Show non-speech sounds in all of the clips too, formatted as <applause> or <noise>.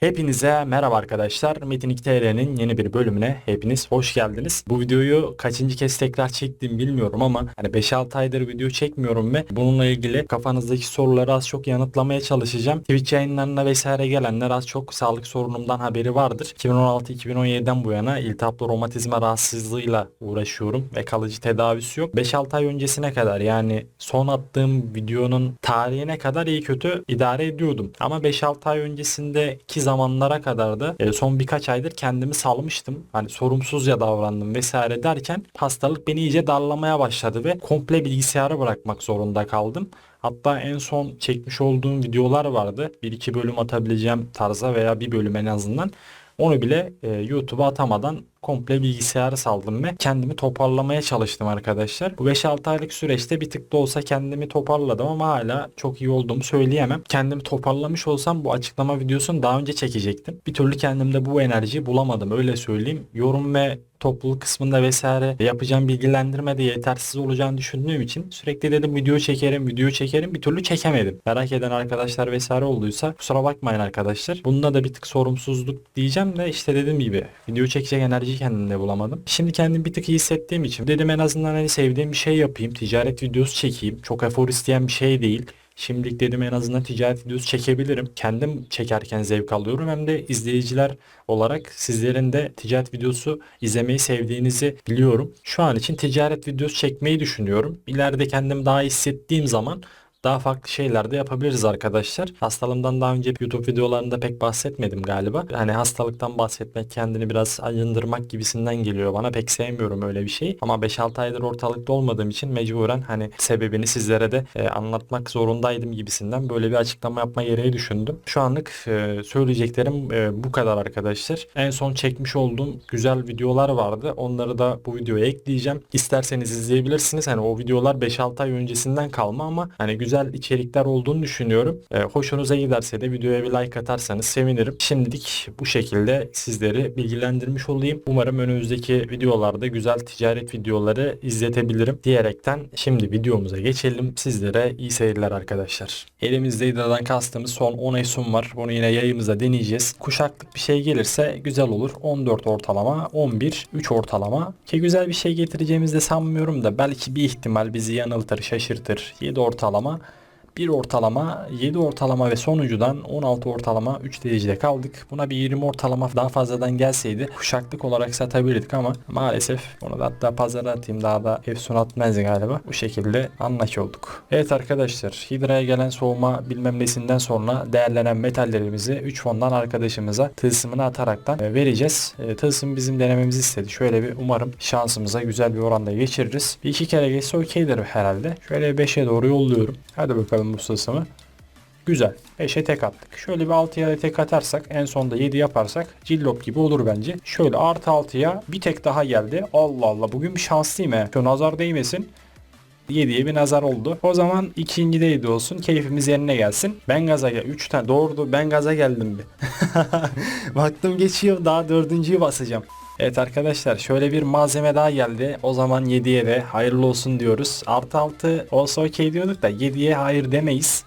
Hepinize merhaba arkadaşlar. Metin 2 TR'nin yeni bir bölümüne hepiniz hoş geldiniz. Bu videoyu kaçıncı kez tekrar çektim bilmiyorum ama hani 5-6 aydır video çekmiyorum ve bununla ilgili kafanızdaki soruları az çok yanıtlamaya çalışacağım. Twitch yayınlarına vesaire gelenler az çok sağlık sorunumdan haberi vardır. 2016-2017'den bu yana iltihaplı romatizma rahatsızlığıyla uğraşıyorum ve kalıcı tedavisi yok. 5-6 ay öncesine kadar yani son attığım videonun tarihine kadar iyi kötü idare ediyordum. Ama 5-6 ay öncesindeki zamanlara kadar da e, son birkaç aydır kendimi salmıştım. Hani sorumsuzca davrandım vesaire derken hastalık beni iyice darlamaya başladı ve komple bilgisayarı bırakmak zorunda kaldım. Hatta en son çekmiş olduğum videolar vardı. Bir iki bölüm atabileceğim tarza veya bir bölüm en azından. Onu bile e, YouTube'a atamadan komple bilgisayarı saldım ve kendimi toparlamaya çalıştım arkadaşlar. Bu 5-6 aylık süreçte bir tık da olsa kendimi toparladım ama hala çok iyi olduğumu söyleyemem. Kendimi toparlamış olsam bu açıklama videosunu daha önce çekecektim. Bir türlü kendimde bu enerjiyi bulamadım öyle söyleyeyim. Yorum ve topluluk kısmında vesaire yapacağım bilgilendirme de yetersiz olacağını düşündüğüm için sürekli dedim video çekerim video çekerim bir türlü çekemedim. Merak eden arkadaşlar vesaire olduysa kusura bakmayın arkadaşlar. Bunda da bir tık sorumsuzluk diyeceğim de işte dediğim gibi video çekecek enerjiyi kendimde bulamadım. Şimdi kendimi bir tık iyi hissettiğim için dedim en azından hani sevdiğim bir şey yapayım. Ticaret videosu çekeyim. Çok efor isteyen bir şey değil. Şimdilik dedim en azından ticaret videosu çekebilirim. Kendim çekerken zevk alıyorum hem de izleyiciler olarak sizlerin de ticaret videosu izlemeyi sevdiğinizi biliyorum. Şu an için ticaret videosu çekmeyi düşünüyorum. İleride kendimi daha hissettiğim zaman daha farklı şeyler de yapabiliriz arkadaşlar. Hastalığımdan daha önce YouTube videolarında pek bahsetmedim galiba. Hani hastalıktan bahsetmek kendini biraz acındırmak gibisinden geliyor bana. Pek sevmiyorum öyle bir şey. Ama 5-6 aydır ortalıkta olmadığım için mecburen hani sebebini sizlere de e, anlatmak zorundaydım gibisinden böyle bir açıklama yapma gereği düşündüm. Şu anlık e, söyleyeceklerim e, bu kadar arkadaşlar. En son çekmiş olduğum güzel videolar vardı. Onları da bu videoya ekleyeceğim. İsterseniz izleyebilirsiniz. Hani o videolar 5-6 ay öncesinden kalma ama hani güzel içerikler olduğunu düşünüyorum. E, hoşunuza giderse de videoya bir like atarsanız sevinirim. Şimdilik bu şekilde sizleri bilgilendirmiş olayım. Umarım önümüzdeki videolarda güzel ticaret videoları izletebilirim diyerekten şimdi videomuza geçelim. Sizlere iyi seyirler arkadaşlar. Elimizde Hidra'dan kastığımız son 10 Esun var. Bunu yine yayımızda deneyeceğiz. Kuşaklık bir şey gelirse güzel olur. 14 ortalama, 11, 3 ortalama. Ki güzel bir şey getireceğimizi de sanmıyorum da belki bir ihtimal bizi yanıltır, şaşırtır. 7 ortalama 1 ortalama, 7 ortalama ve sonuncudan 16 ortalama 3 derecede kaldık. Buna bir 20 ortalama daha fazladan gelseydi kuşaklık olarak satabilirdik ama maalesef bunu da hatta pazara atayım daha da efsun atmaz galiba. Bu şekilde anlaş olduk. Evet arkadaşlar Hidra'ya gelen soğuma bilmem nesinden sonra değerlenen metallerimizi 3 fondan arkadaşımıza tılsımını ataraktan e, vereceğiz. E, tılsım bizim denememizi istedi. Şöyle bir umarım şansımıza güzel bir oranda geçiririz. Bir iki kere geçse okeydir herhalde. Şöyle 5'e doğru yolluyorum. Hadi bakalım bu sılsımı. Güzel. 5'e tek attık. Şöyle bir 6'ya da tek atarsak en sonda 7 yaparsak cillop gibi olur bence. Şöyle artı 6'ya bir tek daha geldi. Allah Allah bugün bir şanslıyım he. Şu nazar değmesin. 7'ye bir nazar oldu. O zaman ikinci de 7 olsun. Keyfimiz yerine gelsin. Ben gaza gel. 3 tane doğru ben gaza geldim bir. <laughs> Baktım geçiyor daha dördüncüyü basacağım. Evet arkadaşlar şöyle bir malzeme daha geldi. O zaman 7'ye de hayırlı olsun diyoruz. Artı 6 olsa okey diyorduk da 7'ye hayır demeyiz.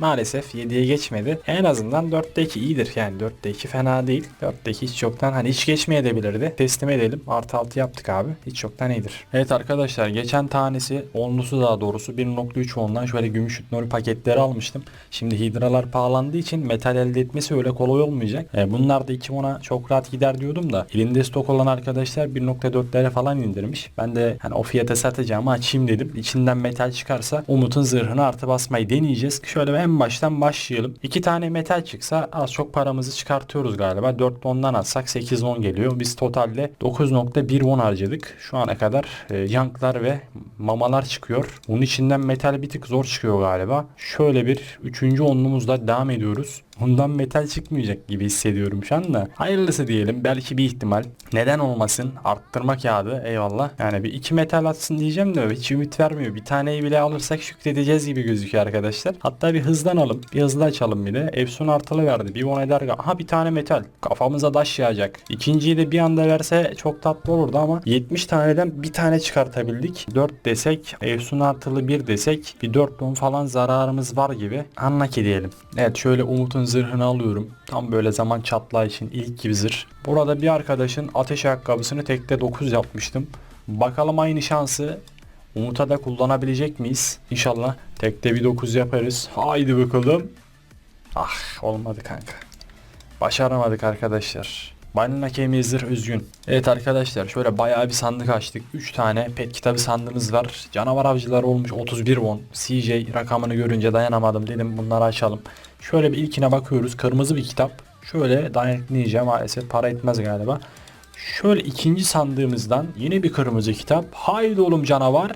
Maalesef 7'ye geçmedi. En azından 4'te 2 iyidir. Yani 4'te 2 fena değil. 4'te 2 hiç yoktan hani hiç geçmeyebilirdi. Teslim edelim. Artı 6 yaptık abi. Hiç yoktan iyidir. Evet arkadaşlar geçen tanesi onlusu daha doğrusu 1.3 ondan şöyle gümüş nori paketleri almıştım. Şimdi hidralar pahalandığı için metal elde etmesi öyle kolay olmayacak. E, bunlar da 2 ona çok rahat gider diyordum da elinde stok olan arkadaşlar 1.4'lere falan indirmiş. Ben de hani o fiyata satacağımı açayım dedim. İçinden metal çıkarsa Umut'un zırhını artı basmayı deneyeceğiz. Şöyle en baştan başlayalım. 2 tane metal çıksa az çok paramızı çıkartıyoruz galiba. 4 ondan atsak 8 on geliyor. Biz totalde 9.1 on harcadık. Şu ana kadar e, yanklar ve mamalar çıkıyor. Bunun içinden metal bir tık zor çıkıyor galiba. Şöyle bir 3. onlumuzla devam ediyoruz. Bundan metal çıkmayacak gibi hissediyorum şu anda. Hayırlısı diyelim. Belki bir ihtimal. Neden olmasın? Arttırma kağıdı. Eyvallah. Yani bir iki metal atsın diyeceğim de hiç ümit vermiyor. Bir taneyi bile alırsak şükredeceğiz gibi gözüküyor arkadaşlar. Hatta bir hızlanalım. Bir hızlı açalım bir de. Efsun artılı verdi. Bir on eder. Aha bir tane metal. Kafamıza daş yağacak. İkinciyi de bir anda verse çok tatlı olurdu ama 70 taneden bir tane çıkartabildik. 4 desek. Efsun artılı 1 desek. Bir 4 ton falan zararımız var gibi. Anla ki diyelim. Evet şöyle Umut'un zırhını alıyorum. Tam böyle zaman çatlağı için ilk gibi zırh. Burada bir arkadaşın ateş ayakkabısını tekte 9 yapmıştım. Bakalım aynı şansı Umut'a da kullanabilecek miyiz? İnşallah tekte bir 9 yaparız. Haydi bakalım. Ah olmadı kanka. Başaramadık arkadaşlar. Balina kemiği zırh üzgün. Evet arkadaşlar şöyle bayağı bir sandık açtık. 3 tane pet kitabı sandığımız var. Canavar avcıları olmuş 31 won. CJ rakamını görünce dayanamadım dedim bunları açalım. Şöyle bir ilkine bakıyoruz. Kırmızı bir kitap. Şöyle dayanıklayacağım maalesef para etmez galiba. Şöyle ikinci sandığımızdan yine bir kırmızı kitap. Haydi oğlum canavar.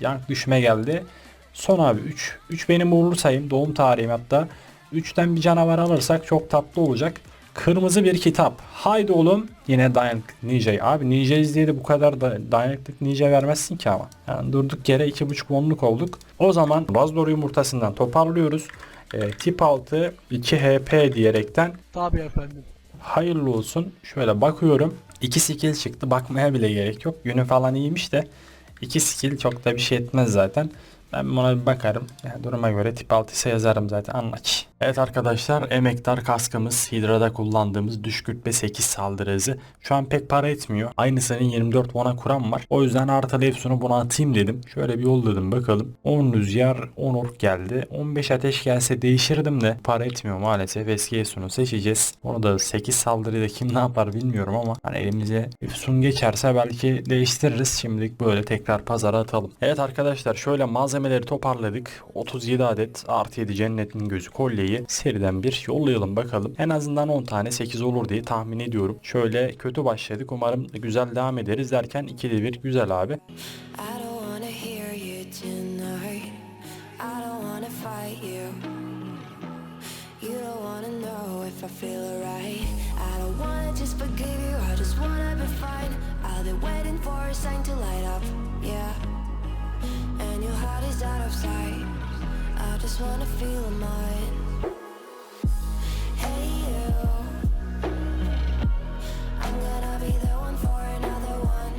Yank düşme geldi. Son abi 3. 3 benim uğurlu sayım. Doğum tarihim hatta. 3'ten bir canavar alırsak çok tatlı olacak. Kırmızı bir kitap. Haydi oğlum. Yine dayanıklık Ninja. Abi Ninja diye de bu kadar da dayanıklık Ninja vermezsin ki ama. Yani durduk yere 2.5 wonluk olduk. O zaman Razdor yumurtasından toparlıyoruz. Ee, tip 6 2 HP diyerekten Tabii efendim. hayırlı olsun. Şöyle bakıyorum. 2 skill çıktı. Bakmaya bile gerek yok. Yönü falan iyiymiş de 2 skill çok da bir şey etmez zaten. Ben buna bir bakarım. Yani duruma göre tip 6 ise yazarım zaten anlaç. Evet arkadaşlar emektar kaskımız Hidra'da kullandığımız düşkürtme 8 saldırı. Şu an pek para etmiyor. Aynısının 24 wona kuran var. O yüzden artı Efsun'u buna atayım dedim. Şöyle bir yolladım bakalım. 10 rüzgar 10 ork geldi. 15 ateş gelse değişirdim de para etmiyor maalesef. Eski Efsun'u seçeceğiz. Onu da 8 saldırıyla kim ne yapar bilmiyorum ama hani elimize Efsun geçerse belki değiştiririz. Şimdilik böyle tekrar pazara atalım. Evet arkadaşlar şöyle malzemeleri toparladık. 37 adet artı 7 cennetin gözü kolyeyi seriden bir yollayalım bakalım. En azından 10 tane 8 olur diye tahmin ediyorum. Şöyle kötü başladık. Umarım güzel devam ederiz derken ikili bir güzel abi. Just forgive you. I just wanna be fine. I'll be waiting for a sign to light up. Yeah. Just wanna feel mine. Hey you. I'm gonna be the one for another one.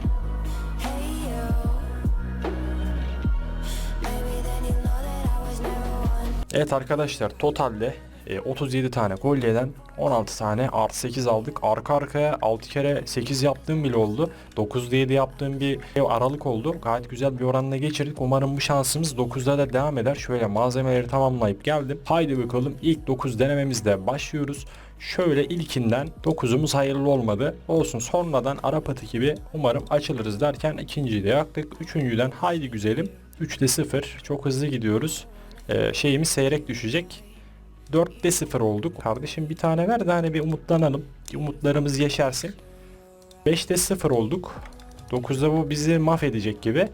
Hey you. Maybe then you'll know that I was never one. Evet arkadaşlar totalde e, 37 tane kolyeden 16 tane artı 8 aldık. Arka arkaya 6 kere 8 yaptığım bile oldu. 9'da 7 yaptığım bir aralık oldu. Gayet güzel bir oranla geçirdik. Umarım bu şansımız 9'da da devam eder. Şöyle malzemeleri tamamlayıp geldim. Haydi bakalım ilk 9 denememizde başlıyoruz. Şöyle ilkinden 9'umuz hayırlı olmadı. Olsun sonradan Arap atı gibi umarım açılırız derken ikinciyi de yaktık. Üçüncüden haydi güzelim. 3'te 0. Çok hızlı gidiyoruz. Ee, şeyimiz seyrek düşecek. 4'te 0 olduk. Kardeşim bir tane ver de hani bir umutlanalım. Umutlarımız yaşarsın. 5'te 0 olduk. 9'da bu bizi mahvedecek gibi.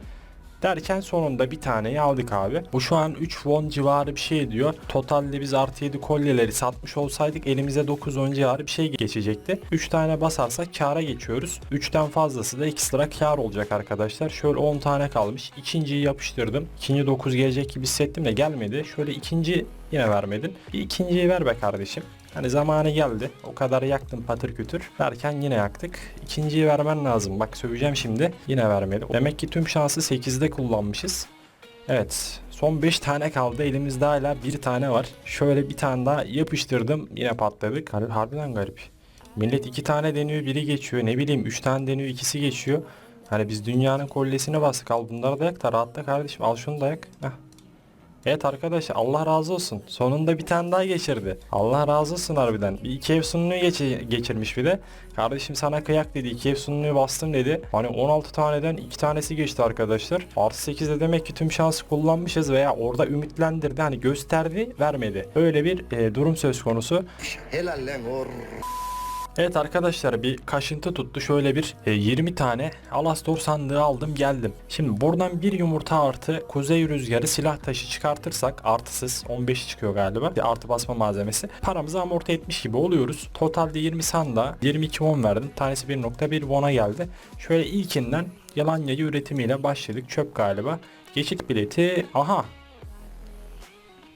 Derken sonunda bir taneyi aldık abi. Bu şu an 3 won civarı bir şey diyor. Totalde biz artı 7 kolyeleri satmış olsaydık elimize 9 won civarı bir şey geçecekti. 3 tane basarsak kâra geçiyoruz. 3'ten fazlası da ekstra kâr olacak arkadaşlar. Şöyle 10 tane kalmış. İkinciyi yapıştırdım. İkinci 9 gelecek gibi hissettim de gelmedi. Şöyle ikinci yine vermedin. Bir ikinciyi ver be kardeşim. Hani zamanı geldi. O kadar yaktım patır kütür. Derken yine yaktık. İkinciyi vermen lazım. Bak söveceğim şimdi. Yine vermedi. Demek ki tüm şansı 8'de kullanmışız. Evet. Son 5 tane kaldı. Elimizde hala bir tane var. Şöyle bir tane daha yapıştırdım. Yine patladık. Harbi, harbiden garip. Millet iki tane deniyor biri geçiyor. Ne bileyim 3 tane deniyor ikisi geçiyor. Hani biz dünyanın kolyesine bastık. Al bunları da yak da rahatla kardeşim. Al şunu da yak. Heh. Evet arkadaşlar Allah razı olsun. Sonunda bir tane daha geçirdi. Allah razı olsun harbiden. Bir iki ev sunuluğu geçi- geçirmiş bir de. Kardeşim sana kıyak dedi. iki ev sunuluğu bastım dedi. Hani 16 taneden iki tanesi geçti arkadaşlar. Artı 8'de demek ki tüm şansı kullanmışız veya orada ümitlendirdi. Hani gösterdi vermedi. Öyle bir e, durum söz konusu. Helal lan or. Evet arkadaşlar bir kaşıntı tuttu. Şöyle bir e, 20 tane Alastor sandığı aldım geldim. Şimdi buradan bir yumurta artı kuzey rüzgarı silah taşı çıkartırsak artısız 15 çıkıyor galiba. Bir artı basma malzemesi. Paramızı amorti etmiş gibi oluyoruz. Totalde 20 sanda 22 won verdim. Tanesi 1.1 won'a geldi. Şöyle ilkinden yalan yayı üretimiyle başladık. Çöp galiba. Geçit bileti. Aha.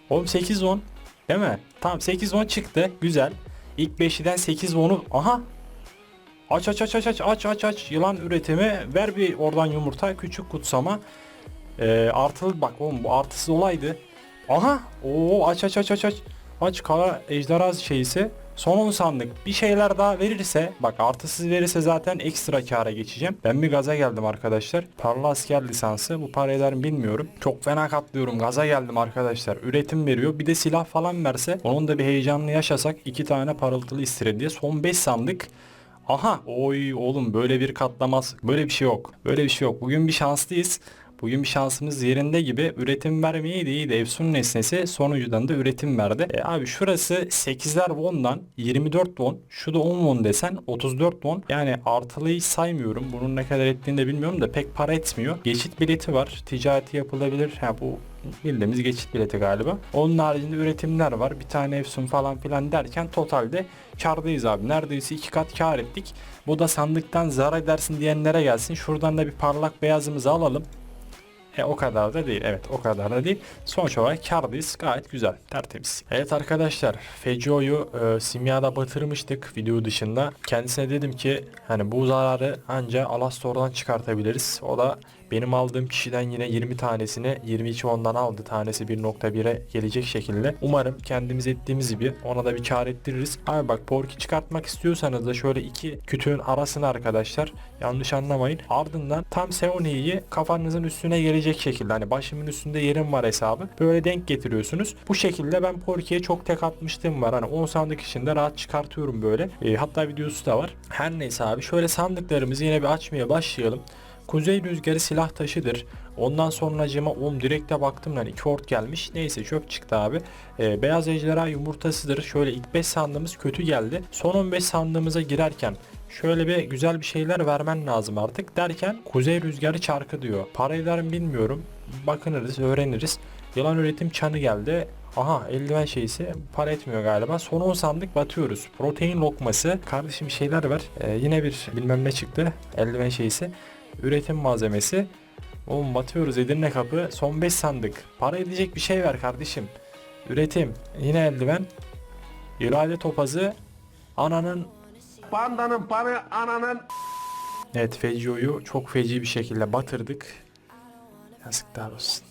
Oğlum 8 won. Değil mi? Tamam 8 won çıktı. Güzel. İlk 5'liden 8 won'u aha! Aç aç aç aç aç aç aç aç. Yılan üretimi ver bir oradan yumurta küçük kutsama. Ee, artılı bak oğlum bu artısız olaydı. Aha! Oo aç aç aç aç aç. Aç kara ejderha şeysi. Son 10 sandık bir şeyler daha verirse bak artısız verirse zaten ekstra kâra geçeceğim. Ben bir gaza geldim arkadaşlar. Parla asker lisansı bu para eder mi bilmiyorum. Çok fena katlıyorum gaza geldim arkadaşlar. Üretim veriyor bir de silah falan verse onun da bir heyecanını yaşasak iki tane parıltılı istire diye son 5 sandık. Aha oy oğlum böyle bir katlamaz böyle bir şey yok. Böyle bir şey yok. Bugün bir şanslıyız. Bugün bir şansımız yerinde gibi üretim vermeyi de iyi de Efsun nesnesi sonucudan da üretim verdi. E abi şurası 8'ler won'dan 24 won. Şu da 10 won desen 34 won. Yani artılıyı saymıyorum. Bunun ne kadar ettiğini de bilmiyorum da pek para etmiyor. Geçit bileti var. Ticareti yapılabilir. Ha bu bildiğimiz geçit bileti galiba. Onun haricinde üretimler var. Bir tane Efsun falan filan derken totalde kardayız abi. Neredeyse iki kat kar ettik. Bu da sandıktan zarar edersin diyenlere gelsin. Şuradan da bir parlak beyazımızı alalım. E o kadar da değil. Evet o kadar da değil. Sonuç olarak kardayız. Gayet güzel. Tertemiz. Evet arkadaşlar. Fecio'yu e, simyada batırmıştık video dışında. Kendisine dedim ki hani bu zararı anca Alastor'dan çıkartabiliriz. O da benim aldığım kişiden yine 20 tanesini 22 ondan aldı. Tanesi 1.1'e gelecek şekilde. Umarım kendimiz ettiğimiz gibi ona da bir kar ettiririz. Abi bak porki çıkartmak istiyorsanız da şöyle iki kütüğün arasına arkadaşlar yanlış anlamayın. Ardından tam Seoni'yi kafanızın üstüne gelecek şekilde hani başımın üstünde yerim var hesabı. Böyle denk getiriyorsunuz. Bu şekilde ben Porki'ye çok tek atmıştım var. Hani 10 sandık içinde rahat çıkartıyorum böyle. E, hatta videosu da var. Her neyse abi şöyle sandıklarımızı yine bir açmaya başlayalım. Kuzey rüzgarı silah taşıdır. Ondan sonra acıma oğlum direkte baktım lan 2 ort gelmiş. Neyse çöp çıktı abi. Ee, beyaz ejderha yumurtasıdır. Şöyle ilk 5 sandığımız kötü geldi. Son 15 sandığımıza girerken şöyle bir güzel bir şeyler vermen lazım artık derken kuzey rüzgarı çarkı diyor. Para eder mi bilmiyorum. Bakınırız öğreniriz. Yılan üretim çanı geldi. Aha eldiven şeysi para etmiyor galiba. Son 10 sandık batıyoruz. Protein lokması. Kardeşim şeyler ver. Ee, yine bir bilmem ne çıktı. Eldiven şeysi. Üretim malzemesi. Oğlum batıyoruz Edirne kapı. Son 5 sandık. Para edecek bir şey ver kardeşim. Üretim. Yine eldiven. İrade topazı. Ananın Pandanın panı ananın Evet Fecio'yu çok feci bir şekilde batırdık. Yazıklar olsun.